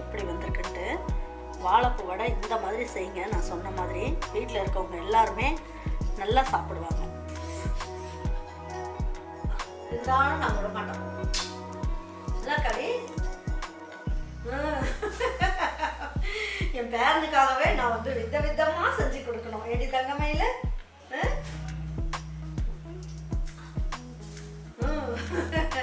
எப்படி வந்திருக்குன்ட்டு வாழைப்பூ வடை இந்த மாதிரி செய்யுங்க. நான் சொன்ன மாதிரி வீட்டில் இருக்கவங்க எல்லாருமே நல்லா சாப்பிடுவாங்க. இருந்தாலும் நான் விட மாட்டோம் கவி? என் பேரனுக்காகவே நான் வந்து வித விதமாக செஞ்சு கொடுக்கணும். ஏடி தங்கமையில? அக்கா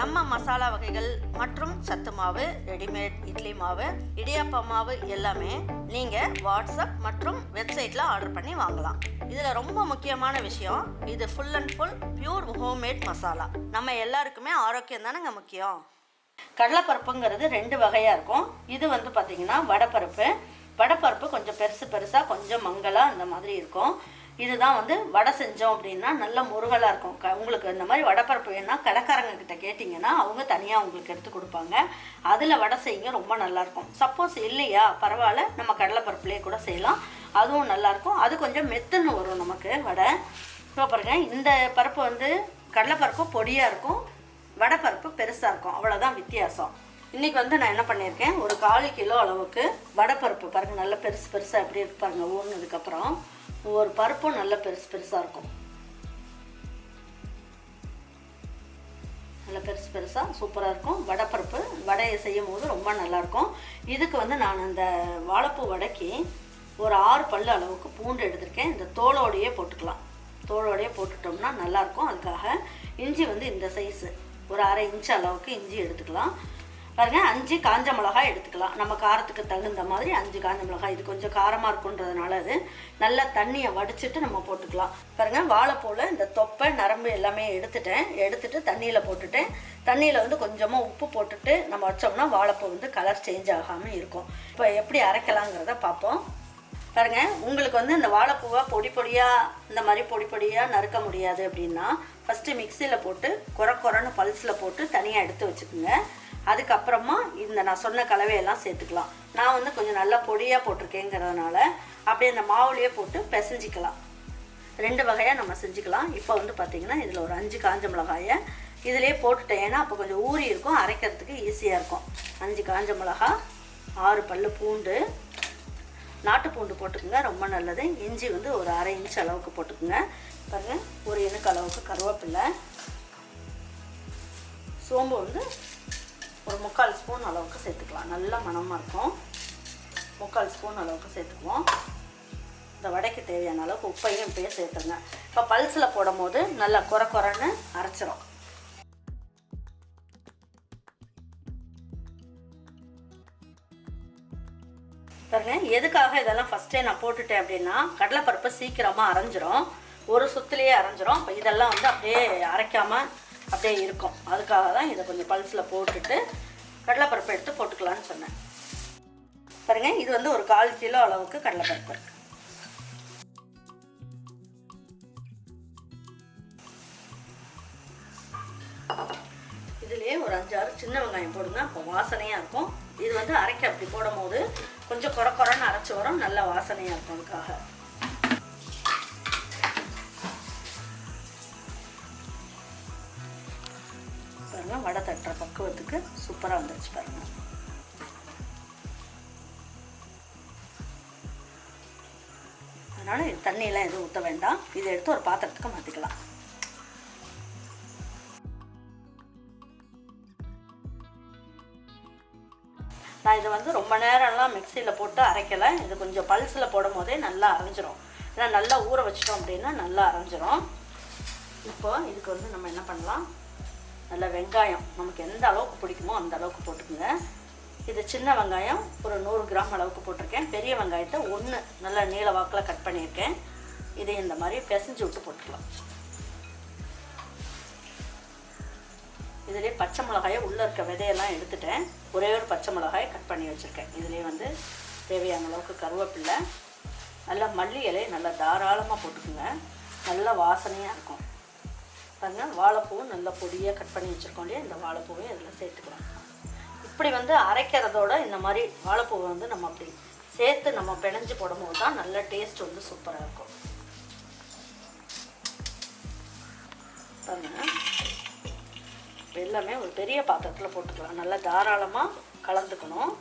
நம்ம மசாலா வகைகள் மற்றும் சத்து மாவு ரெடிமேட் இட்லி மாவு இடியாப்ப மாவு எல்லாமே நீங்கள் வாட்ஸ்அப் மற்றும் வெப்சைட்டில் ஆர்டர் பண்ணி வாங்கலாம். இதில் ரொம்ப முக்கியமான விஷயம் இது full and full pure homemade masala நம்ம எல்லாருக்குமே ஆரோக்கியம் தானேங்க முக்கியம்? கடலைப்பருப்புங்கிறது ரெண்டு வகையாக இருக்கும். இது வந்து பார்த்திங்கன்னா வடைப்பருப்பு. வடைப்பருப்பு கொஞ்சம் பெருசு பெருசாக கொஞ்சம் மங்கலாக அந்த மாதிரி இருக்கும். இதுதான் வந்து வடை செஞ்சோம் அப்படின்னா நல்ல முருகலாக இருக்கும். க உங்களுக்கு இந்த மாதிரி வடைப்பருப்பு வேணா கடைக்காரங்க கிட்ட கேட்டிங்கன்னா அவங்க தனியாக உங்களுக்கு எடுத்து கொடுப்பாங்க. அதில் வடை செய்யுங்க ரொம்ப நல்லாயிருக்கும் சப்போஸ் இல்லையா பரவாயில்ல நம்ம கடலைப்பருப்புலேயே கூட செய்யலாம். அதுவும் நல்லாயிருக்கும் அது கொஞ்சம் மெத்துன்னு வரும் நமக்கு வடை. இப்போ பாருங்க இந்த பருப்பு வந்து கடலைப்பருப்பு பொடியாக இருக்கும் வடைப்பருப்பு பெருசாக இருக்கும். அவ்வளோதான் வித்தியாசம். இன்றைக்கி வந்து நான் என்ன பண்ணியிருக்கேன் ஒரு கால் கிலோ அளவுக்கு வடைப்பருப்பு பாருங்கள் நல்ல பெருசு பெருசாக எப்படி இருக்கு பாருங்கள் ஊர்னதுக்கப்புறம் ஒவ்வொரு பருப்பும் நல்லா பெருசு பெருசாக இருக்கும். நல்லா பெருசு பெருசாக சூப்பராக இருக்கும். வடைப்பருப்பு வடையை செய்யும் போது ரொம்ப நல்லாயிருக்கும் இதுக்கு வந்து நான் இந்த வாழைப்பூ வடைக்கு ஒரு ஆறு பல்லு அளவுக்கு பூண்டு எடுத்திருக்கேன். இந்த தோலோடையே போட்டுக்கலாம். தோலோடையே போட்டுட்டோம்னா நல்லாயிருக்கும் அதுக்காக இஞ்சி வந்து இந்த சைஸு ஒரு அரை இன்ச் அளவுக்கு இஞ்சி எடுத்துக்கலாம். பாருங்க அஞ்சு காஞ்ச மிளகாய் எடுத்துக்கலாம். நம்ம காரத்துக்கு தகுந்த மாதிரி அஞ்சு காஞ்ச மிளகாய். இது கொஞ்சம் காரமாக இருக்குன்றதுனால அது நல்லா தண்ணியை வடிச்சிட்டு நம்ம போட்டுக்கலாம். பாருங்கள் வாழைப்பூவில் இந்த தொப்பை நரம்பு எல்லாமே எடுத்துட்டேன். எடுத்துட்டு தண்ணியில் போட்டுட்டேன். தண்ணியில் வந்து கொஞ்சமாக உப்பு போட்டுட்டு நம்ம வச்சோம்னா வாழைப்பூ வந்து கலர் சேஞ்ச் ஆகாமல் இருக்கும். இப்போ எப்படி அரைக்கலாங்கிறத பார்ப்போம். பாருங்க உங்களுக்கு வந்து இந்த வாழைப்பூவை பொடி பொடியாக இந்த மாதிரி பொடி பொடியாக நறுக்க முடியாது அப்படின்னா ஃபஸ்ட்டு மிக்சியில் போட்டு குறை குறைன்னு பல்ஸில் போட்டு தனியாக எடுத்து வச்சுக்கோங்க. அதுக்கப்புறமா இந்த நான் சொன்ன கலவையெல்லாம் சேர்த்துக்கலாம். நான் வந்து கொஞ்சம் நல்லா பொடியாக போட்டிருக்கேங்கிறதுனால அப்படியே அந்த மாவுலேயே போட்டு பிசைஞ்சிக்கலாம். ரெண்டு வகையாக நம்ம செஞ்சுக்கலாம். இப்போ வந்து பார்த்திங்கன்னா இதில் ஒரு அஞ்சு காஞ்ச மிளகாயை இதிலே போட்டுட்டேன். ஏன்னா அப்போ கொஞ்சம் ஊறி இருக்கும் அரைக்கிறதுக்கு ஈஸியாக இருக்கும். அஞ்சு காஞ்ச மிளகா ஆறு பல் பூண்டு. நாட்டு பூண்டு போட்டுக்கோங்க ரொம்ப நல்லது. இஞ்சி வந்து ஒரு அரை இன்ச் அளவுக்கு போட்டுக்கோங்க. பாருங்கள் ஒரு இனுக்கு அளவுக்கு கருவேப்பிலை. சோம்பு வந்து ஒரு முக்கால் ஸ்பூன் அளவுக்கு சேர்த்துக்கலாம். நல்ல மணமாக இருக்கும். முக்கால் ஸ்பூன் அளவுக்கு சேர்த்துக்குவோம். இந்த வடைக்கு தேவையான அளவுக்கு உப்பையும் இப்பயே சேர்த்துங்க இப்போ பல்ஸில் போடும்போது நல்லா குறை குறைன்னு அரைச்சிரும். பாருங்க எதுக்காக இதெல்லாம் ஃபஸ்ட்டே நான் போட்டுட்டேன் அப்படின்னா கடலைப்பருப்பு சீக்கிரமாக அரைஞ்சிரும். ஒரு சுத்துலேயே அரைஞ்சிரும். இப்போ இதெல்லாம் வந்து அப்படியே அரைக்காமல் அப்படியே இருக்கும். அதுக்காக தான் இதை கொஞ்சம் பல்ஸில் போட்டுட்டு கடலைப்பருப்பு எடுத்து போட்டுக்கலான்னு சொன்னேன். பாருங்க இது வந்து ஒரு கால் கிலோ அளவுக்கு கடலைப்பருப்பு இருக்கு. இதுலேயே ஒரு அஞ்சாறு சின்ன வெங்காயம் போடுங்க அப்போ வாசனையாக இருக்கும். இது வந்து அரைக்க அப்படி போடும் போது கொஞ்சம் குறை குறைன்னு அரைச்சி வரும் நல்ல வாசனையாக இருக்கும் அதுக்காக. சூப்பராக வந்துருச்சு பாருங்க. அதனால தண்ணியெல்லாம் எதுவும் ஊற்ற வேண்டாம். இதை எடுத்து ஒரு பாத்திரத்துக்கு மாற்றிக்கலாம் நான் இதை வந்து ரொம்ப நேரம்லாம் மிக்சியில் போட்டு அரைக்கலை. இது கொஞ்சம் பல்ஸில் போடும் போதே நல்லா அரைஞ்சிரும். ஏன்னா நல்லா ஊற வச்சிட்டோம் அப்படின்னா நல்லா அரைஞ்சிரும். இப்போ இதுக்கு வந்து நம்ம என்ன பண்ணலாம்? நல்ல வெங்காயம். நமக்கு எந்த அளவுக்கு பிடிக்குமோ அந்த அளவுக்கு போட்டுக்கோங்க. இது சின்ன வெங்காயம் ஒரு நூறு கிராம் அளவுக்கு போட்டிருக்கேன். பெரிய வெங்காயத்தை ஒன்று நல்லா நீள வாக்கில் கட் பண்ணியிருக்கேன். இதை இந்த மாதிரி பிசைஞ்சு விட்டு போட்டுக்கலாம். இதிலே பச்சை மிளகாயை உள்ளே இருக்க விதையெல்லாம் எடுத்துட்டேன். ஒரே ஒரு பச்சை மிளகாயை கட் பண்ணி வச்சுருக்கேன். இதிலே வந்து தேவையான அளவுக்கு கருவேப்பில்லை நல்லா மல்லி இலையை நல்லா தாராளமாக போட்டுக்குங்க. நல்லா வாசனையாக இருக்கும். பாருங்கள் வாழைப்பூவும் நல்லா பொடியாக கட் பண்ணி வச்சுருக்கோம் இல்லையா? இந்த வாழைப்பூவையும் இதில் சேர்த்துக்கலாம். இப்படி வந்து அரைக்கிறதோட இந்த மாதிரி வாழைப்பூவை வந்து நம்ம அப்படி சேர்த்து நம்ம பிணைஞ்சு போடும்போது தான் நல்ல டேஸ்ட் வந்து சூப்பராக இருக்கும். பாருங்க. எல்லாமே ஒரு பெரிய பாத்திரத்தில் போட்டுக்கலாம். நல்லா தாராளமாக கலந்துக்கணும்.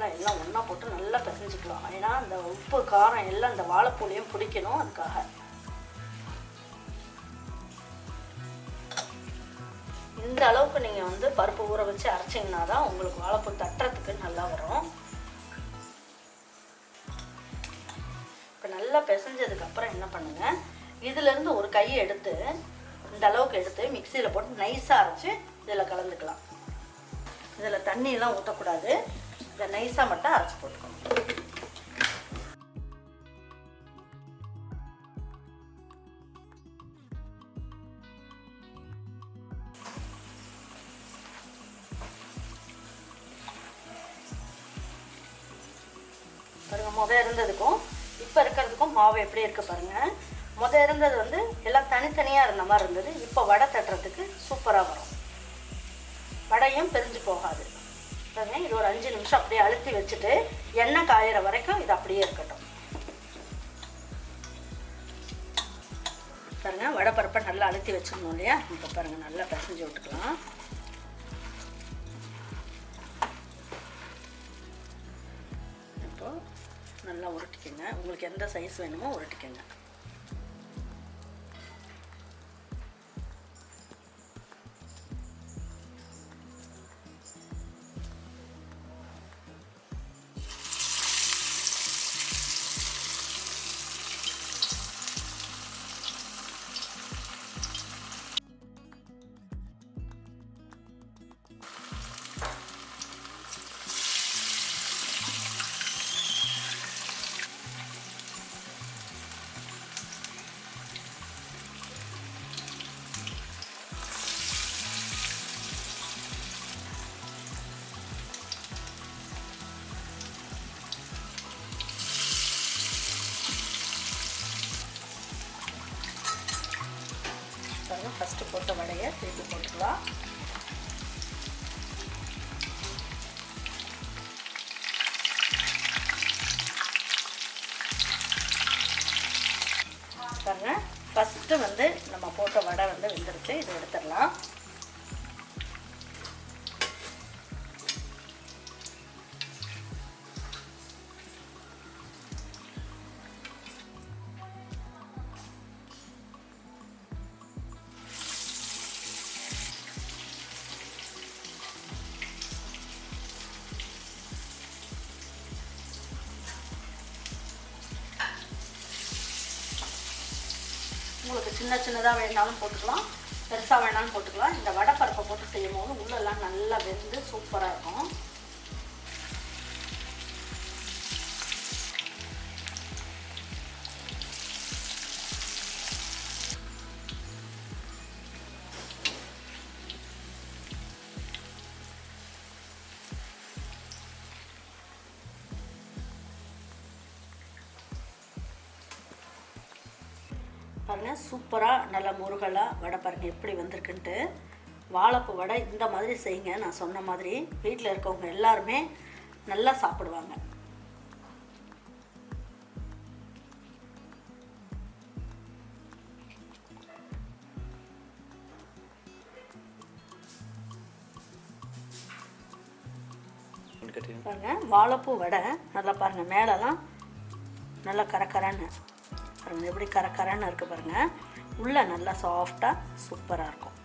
நல்லா எல்லாம் ஒன்றா போட்டு நல்லா பிசைஞ்சுக்கலாம். ஏன்னா அந்த உப்பு காரம் எல்லாம் அந்த வாழைப்பூலையும் பிடிக்கணும் அதுக்காக. இந்த அளவுக்கு நீங்கள் வந்து பருப்பு ஊற வச்சு அரைச்சிங்கன்னா தான் உங்களுக்கு வாழைப்பூ தட்டுறதுக்கு நல்லா வரும். இப்போ நல்லா பிசைஞ்சதுக்கப்புறம் என்ன பண்ணுங்கள் இதுலேருந்து ஒரு கையை எடுத்து இந்த அளவுக்கு எடுத்து மிக்சியில் போட்டு நைஸாக அரைச்சி இதில் கலந்துக்கலாம். இதில் தண்ணியெல்லாம் ஊற்றக்கூடாது இதை நைஸாக மட்டும் அரைச்சி போட்டுக்கணும் பாருங்க முத இருந்ததுக்கும் இப்போ இருக்கிறதுக்கும் மாவு எப்படி இருக்கு பாருங்க. முத இருந்தது வந்து எல்லாம் தனித்தனியாக இருந்த மாதிரி இருந்தது. இப்போ வடை தட்டுறதுக்கு சூப்பராக வரும். வடையும் பிரிஞ்சு போகாது. பாருங்க இது ஒரு அஞ்சு நிமிஷம் அப்படியே அழுத்தி வச்சுட்டு எண்ணெய் காயிற வரைக்கும் இது அப்படியே இருக்கட்டும். பாருங்க வடை பருப்பை நல்லா அழுத்தி வச்சிடணும் இல்லையா? இப்போ பாருங்க நல்லா பிசைஞ்சு விட்டுக்கலாம். இப்போ நல்லா உருட்டிக்கங்க. உங்களுக்கு எந்த சைஸ் வேணுமோ உருட்டிக்கங்க. ஃபஸ்ட்டு போட்ட வடையை திருப்பி போட்டுக்கலாம். பாருங்க ஃபஸ்ட்டு வந்து நம்ம போட்ட வடை வந்து வெந்துருச்சு இது எடுத்துடலாம். சின்ன சின்னதாக வேணாலும் போட்டுக்கலாம். பெருசாக வேணாலும் போட்டுக்கலாம். இந்த வடை பருப்பை போட்டு செய்யும் போது உள்ளெல்லாம் நல்லா வெந்து சூப்பராக இருக்கும். பாருங்க சூப்பராக நல்லா முருகலாக வடை பாருங்க எப்படி வந்திருக்குன்ட்டு. வாழைப்பூ வடை இந்த மாதிரி செய்யுங்க நான் சொன்ன மாதிரி. வீட்டில் இருக்கவங்க எல்லாருமே நல்லா சாப்பிடுவாங்க. பாருங்க வாழைப்பூ வடை நல்லா பாருங்க மேலெல்லாம் நல்லா கரக்கரன்னு பாருங்க எப்படி கரக்கரன்னு இருக்கு பாருங்க. உள்ள நல்லா சாஃப்டாக சூப்பராக இருக்கும்.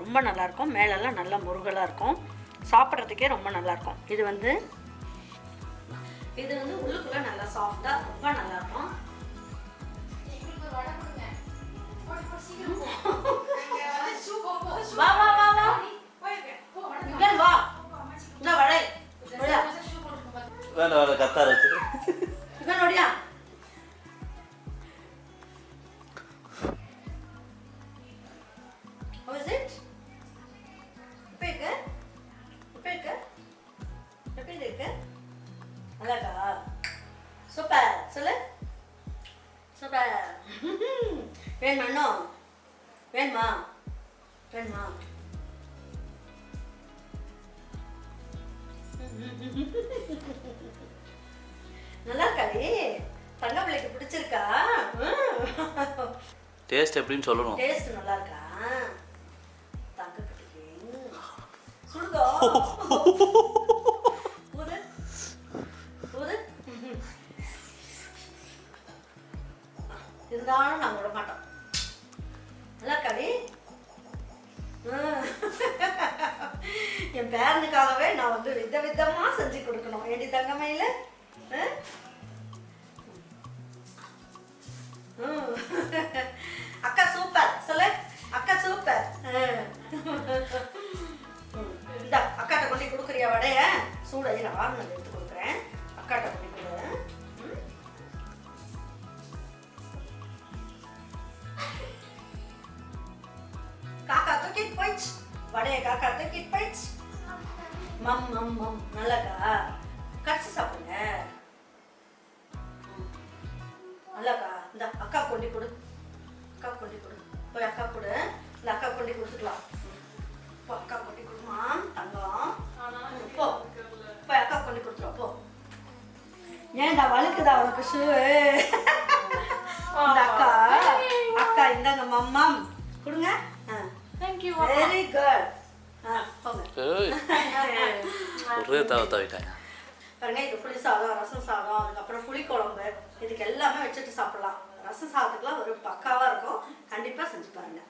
ரொம்ப நல்லா இருக்கும். மேலெல்லாம் நல்லா முருகலாக இருக்கும். சாப்பிட்றதுக்கே ரொம்ப நல்லா இருக்கும். இது வந்து இது வந்து உள்ளுக்குள்ள நல்லா சாஃப்டாக ரொம்ப நல்லா வேணுமா? வேணுமா? வேணுமா? நல்லா இருக்காடி தங்க பிள்ளைக்கு பிடிச்சிருக்கா? டேஸ்ட் எப்படின்னு சொல்லணும். டேஸ்ட் நல்லா இருக்கா? தங்க பிள்ளைக்கு சுடுகோ செஞ்சு கொடுக்கணும் ஏடி தங்கமையில ம். அக்கா சூப்பர். சொல்லு. அக்கா சூப்பர். ம். இந்தா அக்காட்ட கொண்டு போய் கொடுக்குறியா வடைய? சூட நான் ஆறுனது எடுத்து கொடுக்குறேன். அக்காட்ட கொண்டு கொடு. காக்கா தூக்கிட்டு போயிடுச்சு. வடைய காக்கா தூக்கிட்டு போயிடுச்சு. மம் மம் மம். நல்லாக்கா. கடிச்சு சாப்பிடுங்க. ம். நல்லாக்கா இந்த அக்கா கொண்டு கொடு. அக்கா கொண்டு கொடு. போய் அக்கா கொடு. இந்த அக்கா கொண்டு கொடுத்துக்கலாம். ம். போ அக்கா கொண்டு கொடுமா தங்கம். போ போய் அக்கா கொண்டு கொடுத்துருவா போ. ஏன்டா வழுக்குதா உனக்கு ஷூ இந்த அக்கா அக்கா இந்தாங்க மம்மம் கொடுங்க. தேங்க்யூ வெரி குட் போங்க. ஒரே தவ தவிட்டாங்க பாருங்க இது புளி சாதம் ரசம் சாதம் அதுக்கப்புறம் புளி குழம்பு இதுக்கு எல்லாமே வச்சுட்டு சாப்பிடலாம். ரசம் சாதத்துக்குலாம் ஒரு பக்காவாக இருக்கும். கண்டிப்பாக செஞ்சு பாருங்க.